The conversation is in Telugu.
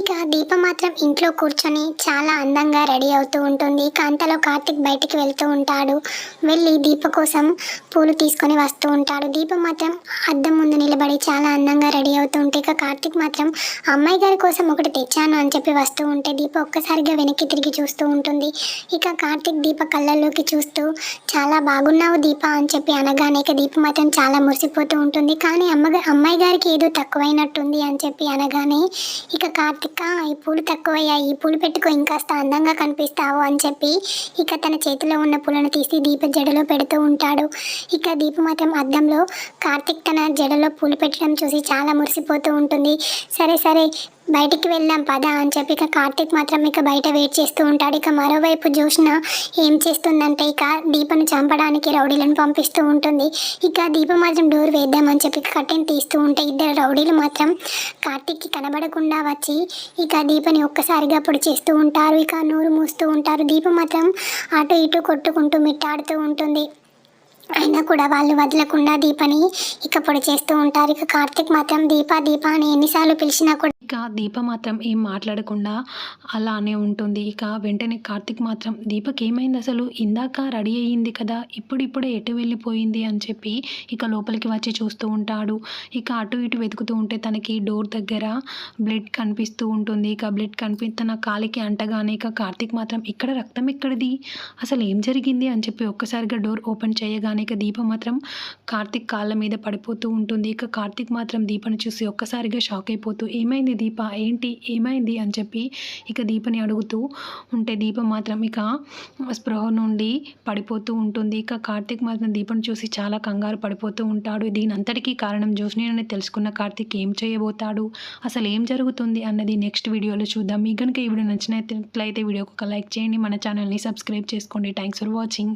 ఇక దీప మాత్రం ఇంట్లో కూర్చొని చాలా అందంగా రెడీ అవుతూ ఉంటుంది. ఇక అంతలో కార్తిక్ బయటికి వెళ్తూ ఉంటాడు. వెళ్ళి దీప కోసం పూలు తీసుకొని వస్తూ ఉంటాడు. దీప మాత్రం అద్దం ముందు నిలబడి చాలా అందంగా రెడీ అవుతూ ఉంటే ఇక కార్తిక్ మాత్రం అమ్మాయి గారి కోసం ఒకటి తెచ్చాను అని చెప్పి వస్తూ ఉంటే దీప ఒక్కసారిగా వెనక్కి తిరిగి చూస్తూ ఉంటుంది. ఇక కార్తిక్ దీప కళ్ళల్లోకి చూస్తూ చాలా బాగున్నావు దీప అని చెప్పి అనగానే ఇక దీప మాత్రం చాలా మురిసిపోతూ ఉంటుంది. కానీ అమ్మ అమ్మాయి గారికి ఏదో తక్కువైనట్టుంది అని చెప్పి అనగానే ఇక కార్తిక్ ఈ పూలు తక్కువయ్యాయి. ఈ పూలు పెట్టుకో ఇంకాస్త అందంగా కనిపిస్తావు అని చెప్పి ఇక తన చేతిలో ఉన్న పూలను తీసి దీప జడలో పెడుతూ ఉంటాడు. ఇక దీప మాత్రం అద్దంలో కార్తిక్ తన జడలో పూలు పెట్టడం చూసి చాలా మురిసిపోతూ ఉంటుంది. సరే సరే బయటికి వెళ్దాం పద అని చెప్పి ఇక కార్తిక్ మాత్రం ఇక బయట వెయిట్ చేస్తూ ఉంటాడు. ఇక మరోవైపు జోష్న ఏం చేస్తుందంటే ఇక దీపను చంపడానికి రౌడీలను పంపిస్తూ ఉంటుంది. ఇక దీప మాత్రం డోర్ వేద్దామని చెప్పి కట్టెని తీస్తూ ఉంటే ఇద్దరు రౌడీలు మాత్రం కార్తిక్కి కనబడకుండా వచ్చి ఇక దీపని ఒక్కసారిగా పొడి చేస్తూ ఉంటారు. ఇక నోరు మూస్తూ ఉంటారు. దీప మాత్రం అటు ఇటు కొట్టుకుంటూ మిట్టాడుతూ ఉంటుంది. అయినా కూడా వాళ్ళు వదలకుండా దీపని ఇక పొడి చేస్తూ ఉంటారు. ఇక కార్తిక్ మాత్రం దీప దీప అని ఎన్నిసార్లు పిలిచినా కూడా ఇక దీప మాత్రం ఏం మాట్లాడకుండా అలానే ఉంటుంది. ఇక వెంటనే కార్తిక్ మాత్రం దీపక్ ఏమైంది అసలు? ఇందాక రెడీ అయ్యింది కదా ఇప్పుడిప్పుడే ఎటు వెళ్ళిపోయింది? అని చెప్పి ఇక లోపలికి వచ్చి చూస్తూ ఉంటాడు. ఇక అటు ఇటు వెతుకుతూ ఉంటే తనకి డోర్ దగ్గర బ్లడ్ కనిపిస్తూ ఉంటుంది. ఇక బ్లడ్ కనిపి తన కాలికి అంటగానే ఇక కార్తిక్ మాత్రం ఇక్కడ రక్తం ఎక్కడిది? అసలు ఏం జరిగింది? అని చెప్పి ఒక్కసారిగా డోర్ ఓపెన్ చేయగానే ఇక దీప మాత్రం కార్తిక్ కాళ్ళ మీద పడిపోతూ ఉంటుంది. ఇక కార్తిక్ మాత్రం దీపను చూసి ఒక్కసారిగా షాక్ అయిపోతూ ఏమైంది దీప ఏంటి ఏమైంది అని చెప్పి ఇక దీపని అడుగుతూ ఉంటే దీప మాత్రం ఇక స్పృహ నుండి పడిపోతూ ఉంటుంది. ఇక కార్తీక్ మాత్రం దీపను చూసి చాలా కంగారు పడిపోతూ ఉంటాడు. దీని అంతటికీ కారణం జోస్ని నేను తెలుసుకున్న కార్తిక్ ఏం చేయబోతాడు? అసలు ఏం జరుగుతుంది అన్నది నెక్స్ట్ వీడియోలో చూద్దాం. మీ కనుక ఈ వీడియో నచ్చినట్లయితే వీడియోకి ఒక లైక్ చేయండి. మన ఛానల్ని సబ్స్క్రైబ్ చేసుకోండి. Thanks for watching.